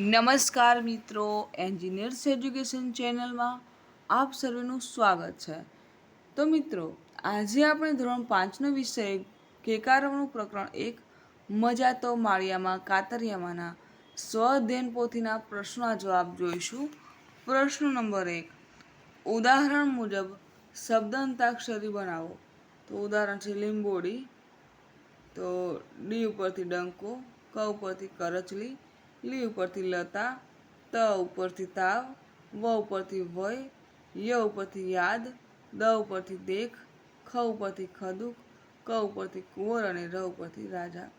નમસ્કાર મિત્રો engineers education ચેનલમાં આપ સર્વેનું સ્વાગત છે. તો મિત્રો, આજે આપણે ધોરણ પાંચનો વિષય કેકારવનું પ્રકરણ એક, મજા તો માળિયામાં કાતરિયામાંના સ્વઅધ્યયન પોથીના પ્રશ્નોના જવાબ જોઈશું. પ્રશ્ન નંબર એક, ઉદાહરણ મુજબ શબ્દ અંતાક્ષરી બનાવો. તો ઉદાહરણ છે લીંબોડી તો ડી ઉપરથી ડંકો, ક ઉપરથી કરચલી લી ઉપરથી લતા, ત ઉપરથી તાવ, વ ઉપરથી વય ય ઉપરથી યાદ, દ ઉપરથી દેખ, ખ ઉપરથી ખદુક ક ઉપરથી કુંવર અને ર ઉપરથી રાજા.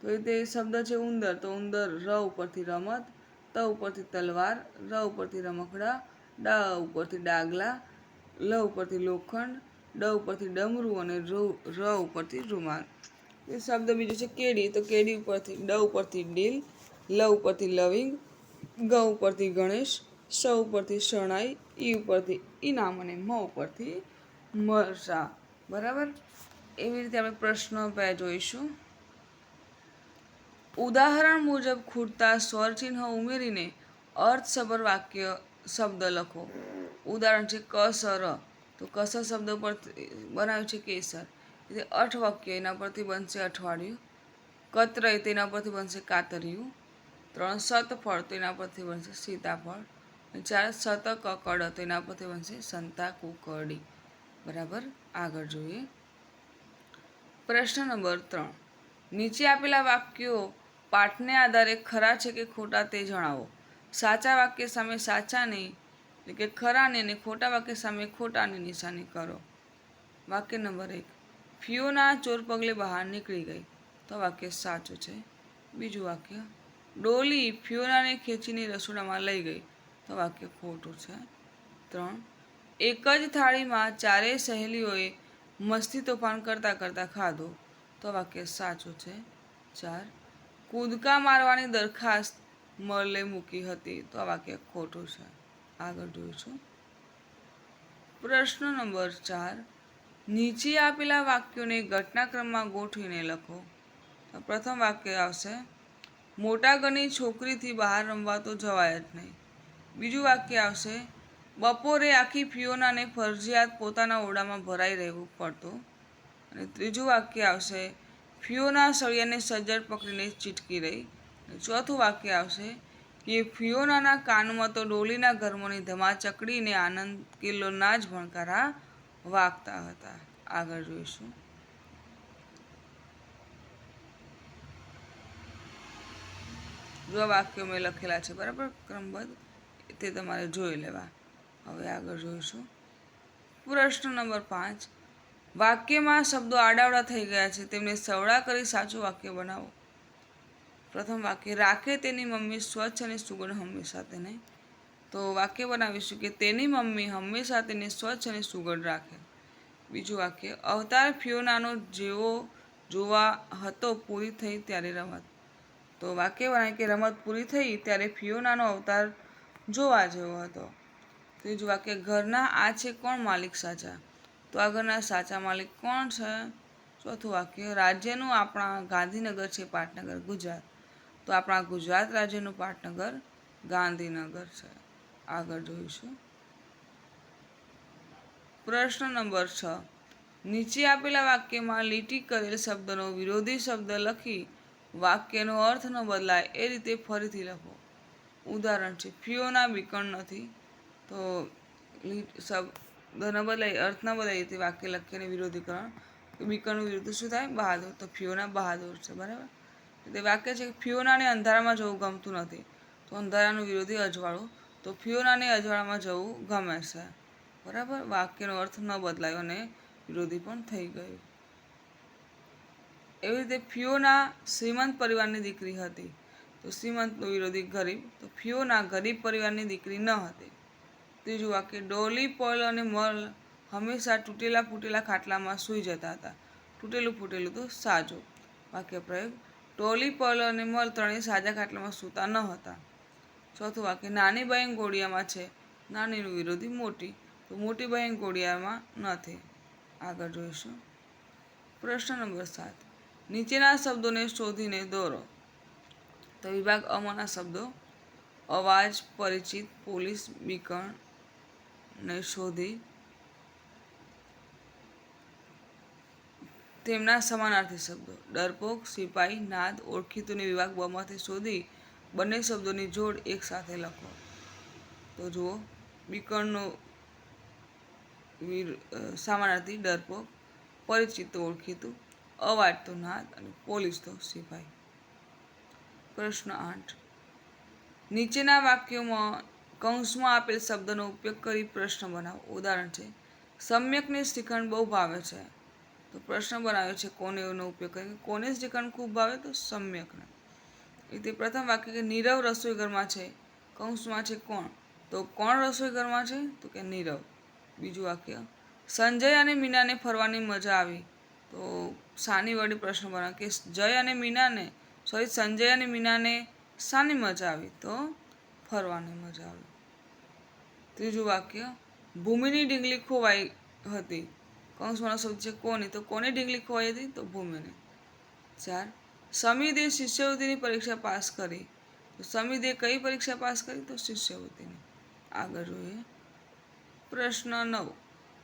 તો એ તે શબ્દ છે ઉંદર. તો ઉંદર ર ઉપરથી રમત, ત ઉપરથી તલવાર, ર ઉપરથી રમકડા, ડ ઉપરથી ડાગલા, લ ઉપરથી લોખંડ, ડ ઉપરથી ડમરું અને ર ઉપરથી રૂમાલ. એ શબ્દ બીજો છે કેડી. તો કેડી ઉપરથી, ડ ઉપરથી ડીલ લ ઉપરથી લવિંગ, ગ ઉપરથી ગણેશ, સ ઉપરથી શણાઈ ઈ ઉપરથી ઇનામ અને મ ઉપરથી મરસા બરાબર? એવી રીતે આપણે પ્રશ્ન બે જોઈશું. ઉદાહરણ મુજબ ખૂટતા સ્વરચિહ્ન ઉમેરીને અર્થસભર વાક્ય શબ્દ લખો. ઉદાહરણ છે કસર. તો કસર શબ્દ પર બનાવ્યું છે કેસર. એટલે અઠવાક્ય એના પરથી બનશે અઠવાડિયું. કતરય તેના પરથી બનશે કાતરિયું. ત્રણ સતફળ તેના પરથી બનશે સીતાફળ ચાર સત કકડ તેના પરથી બનશે સંતા કુકડી. બરાબર? આગળ જોઈએ. પ્રશ્ન નંબર ત્રણ. નીચે આપેલા વાક્યો પાઠને આધારે ખરા છે કે ખોટા તે જણાવો. સાચા વાક્ય સામે સાચાની એટલે કે ખરાને અને ખોટા વાક્ય સામે ખોટાની નિશાની કરો. વાક્ય નંબર એક. ફિયોના ચોર પગલે બહાર નીકળી ગઈ. તો વાક્ય સાચું છે. બીજું વાક્ય. ડોલી ફિયોનાને ખેંચીને રસોડામાં લઈ ગઈ. તો વાક્ય ખોટું છે. ત્રણ. એક જ થાળીમાં ચારેય સહેલીઓએ મસ્તી તોફાન કરતાં કરતાં ખાધો. તો વાક્ય સાચું છે. ચાર. કૂદકા મારવાની દરખાસ્ત મરલે મૂકી હતી. તો આ વાક્ય ખોટું છે. આગળ જોઈશું પ્રશ્ન નંબર ચાર. નીચે આપેલા વાક્યોને ઘટનાક્રમમાં ગોઠવીને લખો. પ્રથમ વાક્ય આવશે. મોટા ઘરની છોકરીથી બહાર રમવા તો જવાય જ નહીં. બીજું વાક્ય આવશે, બપોરે આખી ફિયોનાને ફરજિયાત પોતાના ઓરડામાં ભરાઈ રહેવું પડતું. અને ત્રીજું વાક્ય આવશે, ફિયોના સળિયાને સજ્જડ પકડીને ચીટકી રહી. ચોથું વાક્ય આવશે, કે ફિયોનાના કાનમાં તો ડોલીના ઘરમાંની ધમા ચકડીને આનંદ કિલ્લોના જ ભણકારા વાગતા હતા. આગળ જોઈશું. જો વાક્યો મેં લખેલા છે, બરાબર? ક્રમબદ્ધ. તે તમારે જોઈ લેવા. હવે આગળ જોઈશું. પ્રશ્ન નંબર પાંચ. વાક્યમાં શબ્દો આડાવડા થઈ ગયા છે, તેમને સવડા કરી સાચું વાક્ય બનાવો. પ્રથમ વાક્ય, રાખે તેની મમ્મી સ્વચ્છ અને સુગંધ હંમેશા તેને. તો વાક્ય બનાવીશું કે, તેની મમ્મી હંમેશા તેને સ્વચ્છ અને સુગંધ રાખે. બીજું વાક્ય, અવતાર ફિયોનાનો જેવો જોવા હતો, પૂરી થઈ ત્યારે રમત. તો વાક્ય બનાવે કે રમત પૂરી થઈ ત્યારે ફિયોનાનો અવતાર જોવા જેવો હતો. ત્રીજું વાક્ય, ઘરના આ છે કોણ માલિક સાચા? તો આ ઘરના સાચા માલિક કોણ છે? ચોથું વાક્ય, રાજ્યનું આપણા ગાંધીનગર છે પાટનગર, ગુજરાત. તો આપણા ગુજરાત રાજ્યનું પાટનગર ગાંધીનગર છે. આગળ જોઈશું. પ્રશ્ન નંબર છ, નીચે આપેલા વાક્યમાં લીટી કરેલ શબ્દનો વિરોધી શબ્દ લખી વાક્યનો અર્થ ન બદલાય એ રીતે ફરીથી લખો. ઉદાહરણ છે ફિયોના વિકર્ણ નથી, તો શબ્દ ન બદલાય, અર્થ ન બદલાય તે વાક્ય લખીને વિરોધીકરણ બીકણનું વિરુદ્ધ શું થાય? બહાદુર. તો ફિયોના બહાદુર છે, બરાબર? તે વાક્ય છે કે ફિયોનાને અંધારામાં જવું ગમતું નથી, તો અંધારાનું વિરોધી અજવાળું, તો ફિયોનાને અજવાળામાં જવું ગમે છે, બરાબર? વાક્યનો અર્થ ન બદલાયો અને વિરોધી પણ થઈ ગયું. એવી રીતે ફિયોના શ્રીમંત પરિવારની દીકરી હતી. તો શ્રીમંતનો વિરોધી ગરીબ, તો ફિયોના ગરીબ પરિવારની દીકરી ન હતી. ત્રીજું વાક્ય, ડોલી, પલ અને મલ હંમેશા તૂટેલા ફૂટેલા ખાટલામાં સૂઈ જતા હતા. તૂટેલું ફૂટેલું તો સાજો. વાક્ય પ્રયોગ ટોલી પલ અને મલ ત્રણેય સાજા ખાટલામાં સૂતા ન હતા. ચોથું વાક્ય, નાની બહેન ગોળિયામાં છે. નાનીનું વિરોધી મોટી, તો મોટી બહેન ગોળિયામાં નથી. આગળ જોઈશું. પ્રશ્ન નંબર સાત. નીચેના શબ્દોને શોધીને દોરો. તો વિભાગ અમાંના શબ્દો. અવાજ, પરિચિત, પોલીસ, બીકણ શોધી. તેમના સમાનાર્થી શબ્દો. ડરપોક, સિપાઈ, નાદ, ઓળખીતુને વિભાગ બમાંથી શોધી બંને શબ્દોની જોડ એક સાથે લખો. તો જુઓ, બીકણનો સમાનાર્થી, ડરપોક, પરિચિત, ઓળખીતું અવાજ તો નાદ અને પોલીસ તો સિપાઈ પ્રશ્ન આઠ. નીચેના વાક્યોમાં કૌંસમાં આપેલ શબ્દનો ઉપયોગ કરી પ્રશ્ન બનાવો. ઉદાહરણ છે, સમ્યકને શ્રીખંડ બહુ ભાવે છે. તો પ્રશ્ન બનાવ્યો છે, કોને એનો ઉપયોગ કરીને? કોને શ્રીખંડ ખૂબ ભાવે? તો સમ્યકને. એ તે પ્રથમ વાક્ય કે નીરવ રસોઈ ઘરમાં છે. કૌંસમાં છે કોણ? તો કોણ રસોઈ ઘરમાં છે? તો કે નીરવ. બીજું વાક્ય, સંજય અને મીનાને ફરવાની મજા આવી. તો સાની વડે પ્રશ્ન બનાવ કે જય અને મીનાને સોરી સંજય અને મીનાને શાની મજા આવી? તો ફરવાની મજા આવી. ત્રીજું વાક્ય, ભૂમિની ડીંગલી ખોવાઈ હતી. કૌંસમાંનો શબ્દ છે કોની? તો કોની ડીંગલી ખોવાઈ હતી? તો ભૂમિની. ચાર, સમિદે શિષ્યવૃત્તિની પરીક્ષા પાસ કરી. તો સમિદે કઈ પરીક્ષા પાસ કરી? તો શિષ્યવૃત્તિની. આગળ જોઈએ. પ્રશ્ન નવ,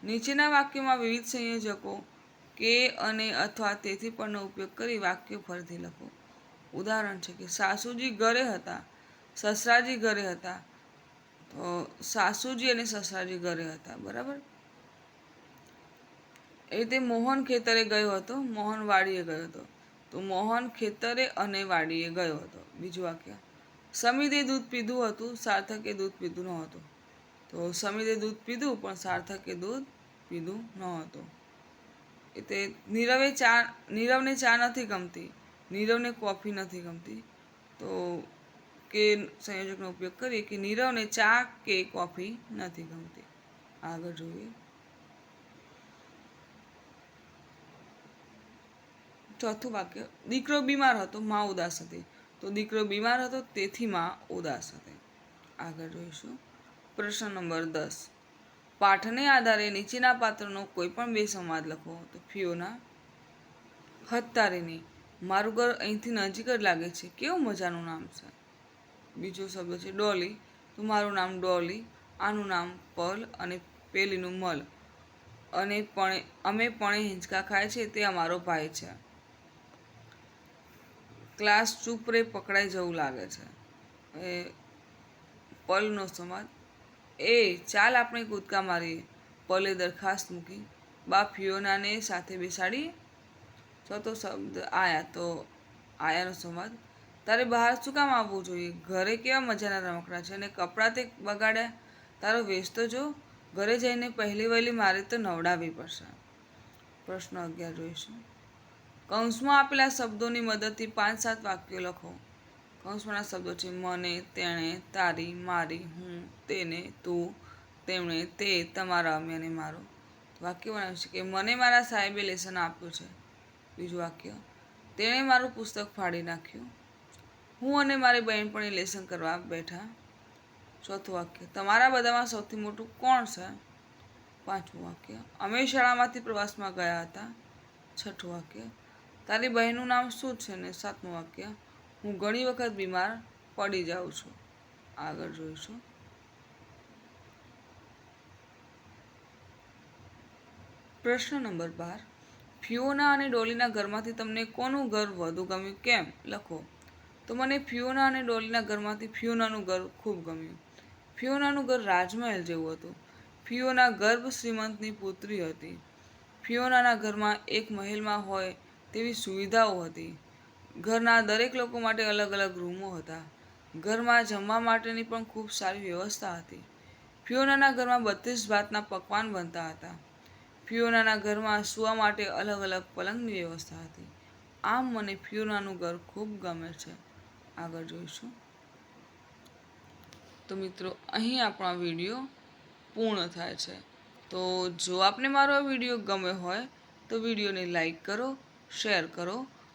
નીચેના વાક્યમાં વિવિધ સંયોજકો કે અને અથવા તેથી પણનો ઉપયોગ કરી વાક્યો ફરીથી લખો. ઉદાહરણ છે કે, સાસુજી ઘરે હતા, સસરાજી ઘરે હતા. તો સાસુજી અને સસરાજી ઘરે હતા, બરાબર? એ રીતે મોહન ખેતરે ગયો હતો, મોહન વાડીએ ગયો હતો. તો મોહન ખેતરે અને વાડીએ ગયો હતો. બીજું વાક્ય સમીરે દૂધ પીધું હતું, સાર્થકે દૂધ પીધું નહોતું. તો સમીરે દૂધ પીધું, પણ સાર્થકે દૂધ પીધું ન એટલે નીરવે ચા, નીરવને ચા નથી ગમતી. નીરવને કોફી નથી ગમતી. તો કે સંયોજકનો ઉપયોગ કરીએ કે નીરવને ચા કે કોફી નથી ગમતી. આગળ જોઈએ. ચોથું વાક્ય. દીકરો બીમાર હતો, માં ઉદાસ હતી. તો દીકરો બીમાર હતો, તેથી માં ઉદાસ હતી. આગળ જોઈશું. પ્રશ્ન નંબર દસ. પાઠને આધારે નીચેના પાત્રનો કોઈપણ બે સંવાદ લખો. તો ફિયોના હત્તારીની મારું ઘર અહીંથી નજીક જ લાગે છે. કેવું મજાનું નામ છે? બીજો શબ્દ છે, ડોલી. તો મારું નામ ડોલી, આનું નામ પલ અને પેલીનું મલ. અને પણ, અમે પણ હિંચકા ખાય છે, તે અમારો ભાઈ છે. ક્લાસ ચૂપ રે, પકડાઈ જવું લાગે છે. એ પલનો સમાજ એ, ચાલ આપણે કૂદકા મારીએ. પલે દરખાસ્ત મૂકી. બા ફિયોનાને સાથે બેસાડી. ચોથો શબ્દ આયા તો આયાનો સંવાદ. તારે બહાર શું કામ આવવું જોઈએ? ઘરે કેવા મજાના રમકડા છે અને કપડાં તે બગાડ્યા? તારો વેશ તો જો. ઘરે જઈને પહેલી વહેલી મારે તો નવડાવવી પડશે. પ્રશ્ન અગિયાર જોઈશું. કૌંસમાં આપેલા શબ્દોની મદદથી પાંચ સાત વાક્યો લખો. કૌંસમાંના શબ્દો છે, મને તેણે તારી મારી, હું તેને, તું, તેમણે તે તમારા અમે અને મારો વાક્ય બનાવ્યું છે કે, મને મારા સાહેબે લેસન આપ્યું છે. બીજું વાક્ય, તેણે મારું પુસ્તક ફાડી નાખ્યું. હું અને મારી બહેનપણી લેસન કરવા બેઠા. ચોથું વાક્ય, તમારા બધામાં સૌથી મોટું કોણ છે? પાંચમું વાક્ય, અમે શાળામાંથી પ્રવાસમાં ગયા હતા. છઠ્ઠું વાક્ય, તારી બહેનનું નામ શું છે? ને સાતમું વાક્ય હું ઘણી વખત બીમાર પડી જાઉં છું. આગળ જોઈશું. પ્રશ્ન નંબર બાર. ફિયોના અને ડોલીના ઘરમાંથી તમને કોનું ઘર વધુ ગમ્યું? કેમ? લખો. તો મને ફિયોના અને ડોલીના ઘરમાંથી ફિયોનાનું ઘર ખૂબ ગમ્યું. ફિયોનાનું ઘર રાજમહેલ જેવું હતું. ફિયોના ગર્ભ શ્રીમંતની પુત્રી હતી. ફિયોનાના ઘરમાં એક મહેલમાં હોય તેવી સુવિધાઓ હતી. ઘરના દરેક લોકો માટે અલગ અલગ રૂમો હતા. ઘરમાં જમવા માટેની પણ ખૂબ સારી વ્યવસ્થા હતી. ફિયોનાના ઘરમાં બત્રીસ ભાતના પકવાન બનતા હતા. ફિયોનાના ઘરમાં સૂવા માટે અલગ અલગ પલંગની વ્યવસ્થા હતી. આમ મને ફિયોનાનું ઘર ખૂબ ગમે છે. આગળ જોઈશું. તો મિત્રો, અહીં આપણો વીડિયો પૂર્ણ થાય છે. તો જો આપને મારો આ વીડિયો ગમ્યો હોય, તો વિડીયોને લાઈક કરો, શેર કરો